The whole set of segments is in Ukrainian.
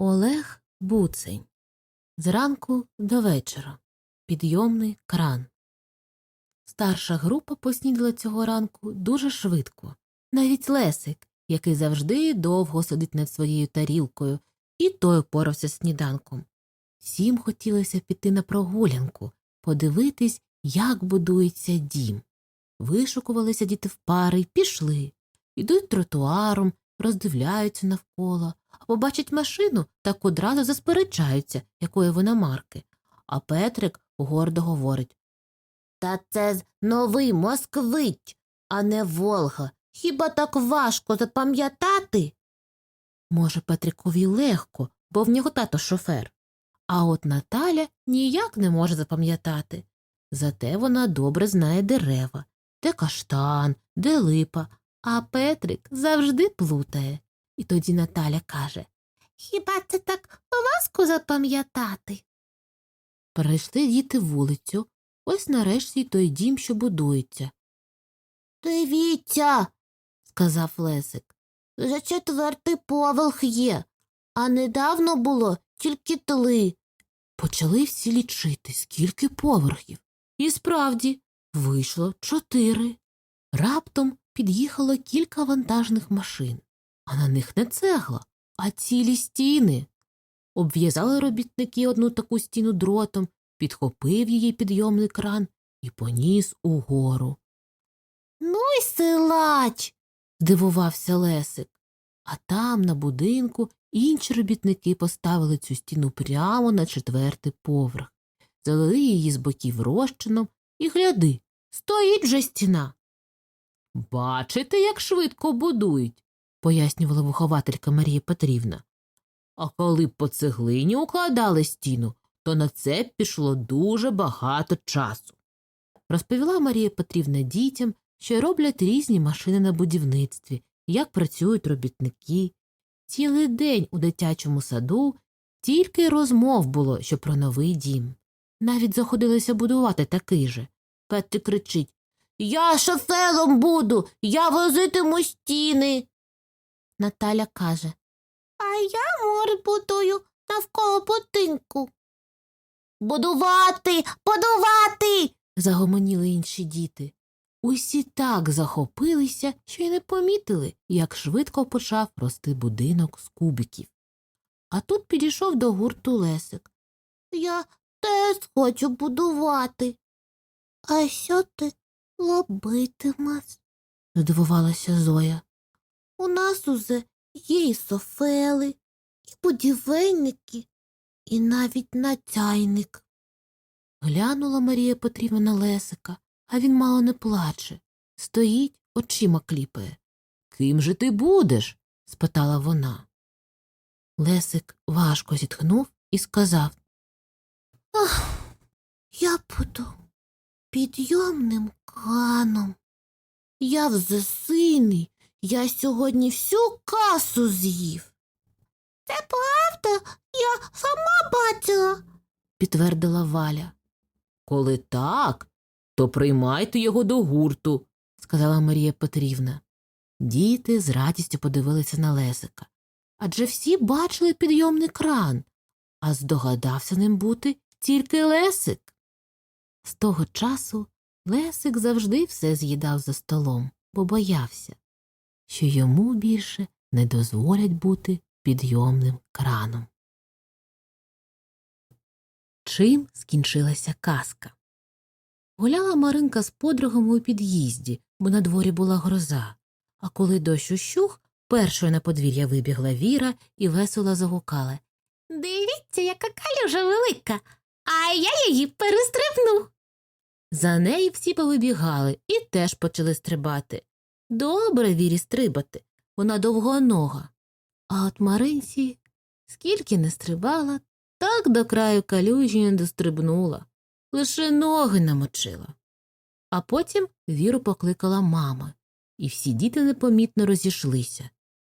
Олег Буцень. Зранку до вечора. Підйомний кран. Старша група поснідала цього ранку дуже швидко. Навіть Лесик, який завжди довго сидить над своєю тарілкою, і той впорався з сніданком. Всім хотілося піти на прогулянку, подивитись, як будується дім. Вишукувалися діти в пари й пішли. Ідуть тротуаром, роздивляються навколо, а побачать машину, так одразу засперечаються, якої вона марки. А Петрик гордо говорить Та це новий москвич, а не Волга. Хіба так важко запам'ятати? Може, Петрикові легко, бо в нього тато шофер. А от Наталя ніяк не може запам'ятати. Зате вона добре знає дерева, де каштан, де липа, а Петрик завжди плутає. І тоді Наталя каже Хіба це так важко запам'ятати? Перейшли діти вулицю, ось нарешті той дім, що будується. Дивіться, сказав Лесик. Вже четвертий поверх є, а недавно було тільки тли. Почали всі лічити, скільки поверхів. І справді вийшло чотири. Раптом під'їхало кілька вантажних машин, а на них не цегла, а цілі стіни. Обв'язали робітники одну таку стіну дротом, підхопив її підйомний кран і поніс угору. Ну й силач. здивувався Лесик. А там, на будинку, інші робітники поставили цю стіну прямо на четвертий поверх, залили її з боків розчином і гляди, стоїть же стіна. Бачите, як швидко будують, пояснювала вихователька Марія Петрівна. А коли по цеглині укладали стіну, то на це пішло дуже багато часу. Розповіла Марія Петрівна дітям, що роблять різні машини на будівництві, як працюють робітники. Цілий день у дитячому саду тільки розмов було, що про новий дім. Навіть заходилися будувати такий же. Петрик кричить Я шофером буду, я возитиму стіни. Наталя каже А я море будую навколо будинку. Будувати, будувати. загомоніли інші діти. Усі так захопилися, що й не помітили, як швидко почав рости будинок з кубиків. А тут підійшов до гурту Лесик. Я теж хочу будувати. А що ти робитимеш? здивувалася Зоя. У нас уже є і софели, і будівельники, і навіть натяйник. Глянула Марія Петрівна на Лесика, а він мало не плаче. Стоїть, очима кліпає. Ким же ти будеш? спитала вона. Лесик важко зітхнув і сказав Ах, я буду підйомним краном. Я вже сильний, я сьогодні всю касу з'їв. Це правда, я сама бачила, підтвердила Валя. Коли так, то приймайте його до гурту, сказала Марія Петрівна. Діти з радістю подивилися на Лесика. Адже всі бачили підйомний кран, а здогадався ним бути тільки Лесик. З того часу Лесик завжди все з'їдав за столом, бо боявся, що йому більше не дозволять бути підйомним краном. Чим скінчилася казка? Гуляла Маринка з подругами у під'їзді, бо на дворі була гроза. А коли дощ ущух, першою на подвір'я вибігла Віра і весело загукала Дивіться, яка калюжа велика, а я її перестрибну. За нею всі повибігали і теж почали стрибати. Добре вірі стрибати, вона довгонога. А от Маринці скільки не стрибала, так до краю калюжі не дострибнула, лише ноги намочила. А потім віру покликала мама, і всі діти непомітно розійшлися.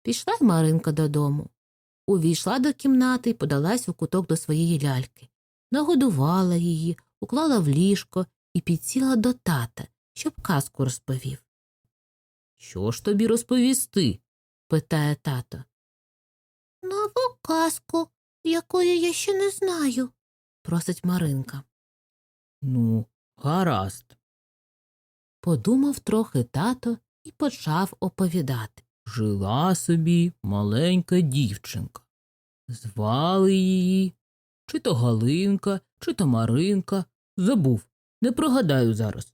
Пішла й Маринка додому. Увійшла до кімнати і подалась у куток до своєї ляльки, нагодувала її, уклала в ліжко і підсіла до тата, щоб казку розповів. Що ж тобі розповісти? питає тато. Нову казку, якої я ще не знаю, просить Маринка. Ну, гаразд. Подумав трохи тато і почав оповідати. Жила собі маленька дівчинка. Звали її чи то Галинка, чи то Маринка. Забув, не прогадаю зараз.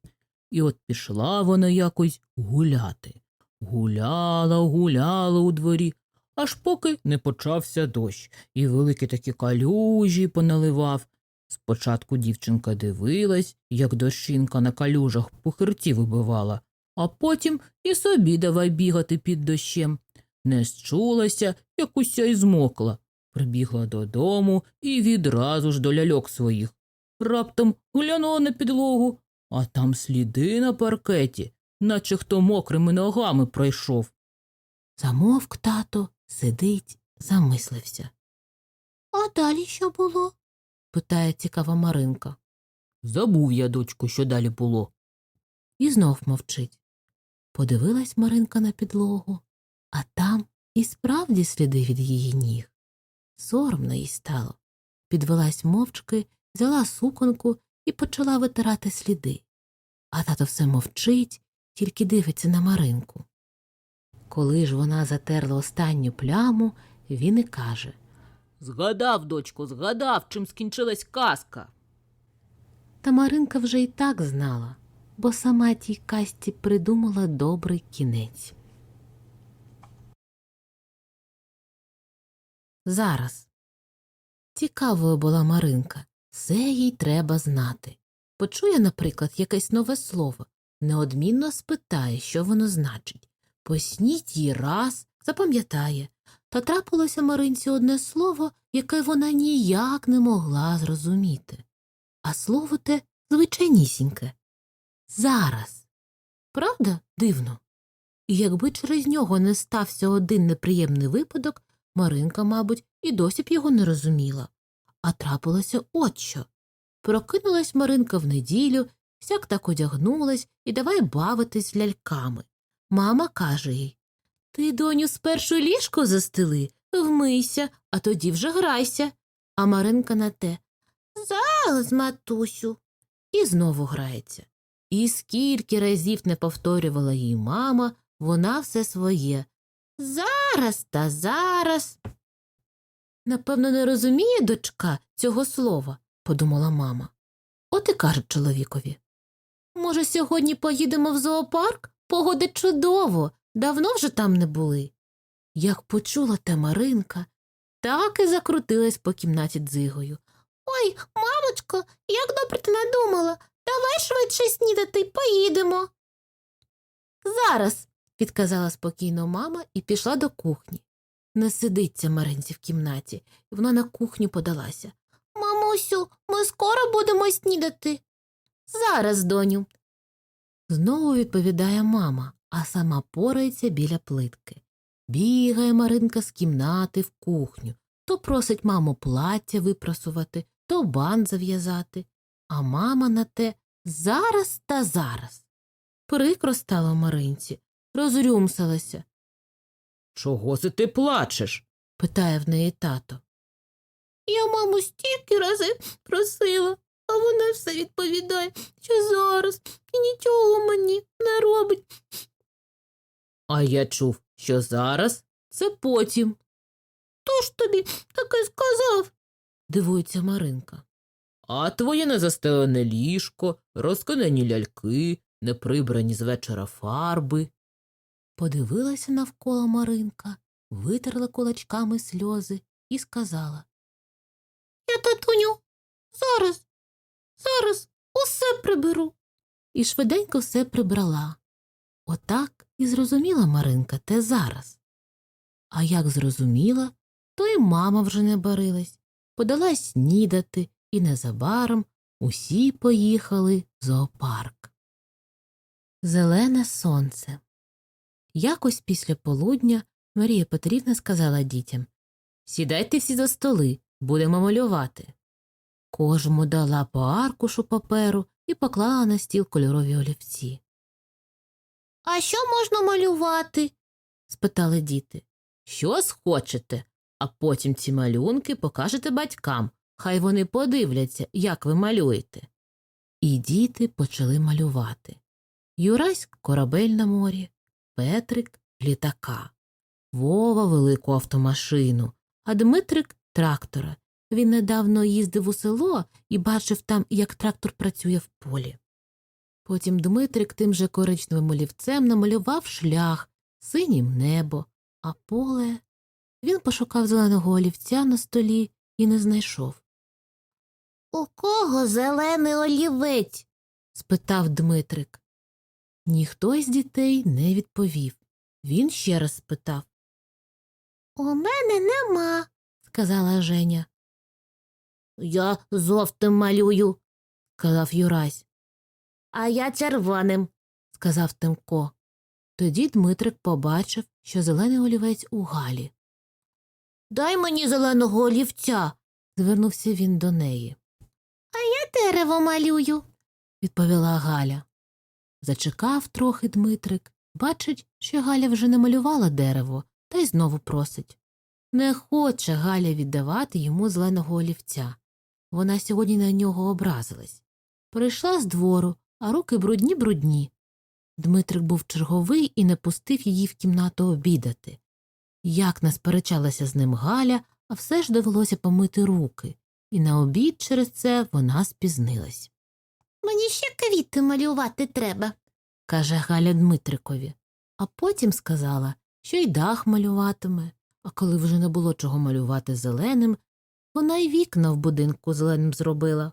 І от пішла вона якось гуляти. Гуляла, гуляла у дворі, аж поки не почався дощ, і великі такі калюжі поналивав. Спочатку дівчинка дивилась, як дощинка на калюжах пухирці вибивала, а потім і собі давай бігати під дощем. Не счулася, як уся й змокла. Прибігла додому і відразу ж до ляльок своїх. Раптом глянула на підлогу, а там сліди на паркеті, наче хто мокрими ногами пройшов. Замовк тато, сидить, замислився. А далі що було? питає цікава Маринка. Забув я, дочку, що далі було. І знов мовчить. Подивилась Маринка на підлогу, а там і справді сліди від її ніг. Соромно їй стало. Підвелась мовчки, взяла суконку і почала витирати сліди. А тато все мовчить, тільки дивиться на Маринку. Коли ж вона затерла останню пляму, він і каже Згадав, дочку, згадав, чим скінчилась казка. Та Маринка вже й так знала, бо сама тій касті придумала добрий кінець. Зараз. Цікавою була Маринка. Все їй треба знати. Почує, наприклад, якесь нове слово, неодмінно спитає, що воно значить. Посніть їй раз, запам'ятає. Та трапилося Маринці одне слово, яке вона ніяк не могла зрозуміти а слово те звичайнісіньке. Зараз. Правда, дивно? І якби через нього не стався один неприємний випадок, Маринка, мабуть, і досі б його не розуміла. А трапилося от що. Прокинулась Маринка в неділю, сяк так одягнулась і давай бавитись з ляльками. Мама каже їй Ти, доню, спершу ліжко застели, вмийся, а тоді вже грайся. А Маринка на те Зараз, матусю. І знову грається. І скільки разів не повторювала їй мама, вона все своє. Зараз та зараз. Напевно, не розуміє дочка цього слова, подумала мама. От і каже чоловікові. Може, сьогодні поїдемо в зоопарк? Погода чудово, давно вже там не були. Як почула те Маринка, так і закрутилась по кімнаті дзигою. Ой, мамочко, як добре ти надумала. Давай швидше снідати, поїдемо. Зараз, відказала спокійно мама і пішла до кухні. Не сидиться Маринці в кімнаті, і вона на кухню подалася. Мамусю, ми скоро будемо снідати. Зараз, доню. Знову відповідає мама, а сама порається біля плитки. Бігає Маринка з кімнати в кухню, то просить маму плаття випрасувати, то бант зав'язати, а мама на те зараз та зараз. Прикро стало Маринці, розрюмсалася, Чого це ти плачеш? питає в неї тато. Я маму стільки рази просила, а вона все відповідає, що зараз і нічого мені не робить. А я чув, що зараз це потім. Хто ж тобі таке сказав? дивується Маринка. А твоє незастелене ліжко, розкинені ляльки, неприбрані з вечора фарби. Подивилася навколо Маринка, витерла кулачками сльози і сказала Я, татуню, зараз, зараз усе приберу. І швиденько все прибрала. Отак і зрозуміла Маринка те зараз. А як зрозуміла, то й мама вже не барилась, подала снідати, і незабаром усі поїхали в зоопарк. Зелене сонце. Якось після полудня Марія Петрівна сказала дітям Сідайте всі за столи, будемо малювати. Кожному дала по аркушу паперу і поклала на стіл кольорові олівці. А що можна малювати? спитали діти. Що схочете? а потім ці малюнки покажете батькам. Хай вони подивляться, як ви малюєте. І діти почали малювати. Юрась корабель на морі, Петрик літака, Вова велику автомашину, а Дмитрик трактора. Він недавно їздив у село і бачив там, як трактор працює в полі. Потім Дмитрик тим же коричневим олівцем намалював шлях, синім небо, а поле. Він пошукав зеленого олівця на столі і не знайшов. У кого зелений олівець? спитав Дмитрик. Ніхто із дітей не відповів. Він ще раз спитав. У мене нема, сказала Женя. Я жовтим малюю, сказав Юрась. А я червоним, сказав Тимко. Тоді Дмитрик побачив, що зелений олівець у Галі. Дай мені зеленого олівця, звернувся він до неї. А я дерево малюю, відповіла Галя. Зачекав трохи Дмитрик, бачить, що Галя вже не малювала дерево, та й знову просить. Не хоче Галя віддавати йому зеленого олівця. Вона сьогодні на нього образилась. Прийшла з двору, а руки брудні брудні. Дмитрик був черговий і не пустив її в кімнату обідати. Як не сперечалася з ним Галя, а все ж довелося помити руки, і на обід через це вона спізнилась. Мені ще квіти малювати треба, каже Галя Дмитрикові, а потім сказала, що й дах малюватиме, а коли вже не було чого малювати зеленим, вона й вікна в будинку зеленим зробила,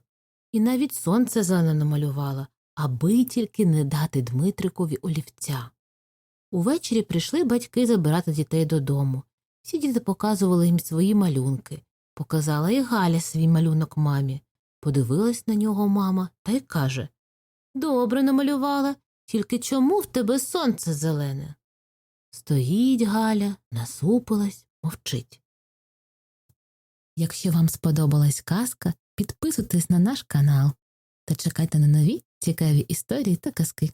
і навіть сонце зелене намалювала, аби тільки не дати Дмитрикові олівця. Увечері прийшли батьки забирати дітей додому. Всі діти показували їм свої малюнки. Показала і Галя свій малюнок мамі. Подивилась на нього мама та й каже Добре намалювала, тільки чому в тебе сонце зелене? Стоїть Галя, насупилась, мовчить. Якщо вам сподобалась казка, підписуйтесь на наш канал та чекайте на нові цікаві історії та казки.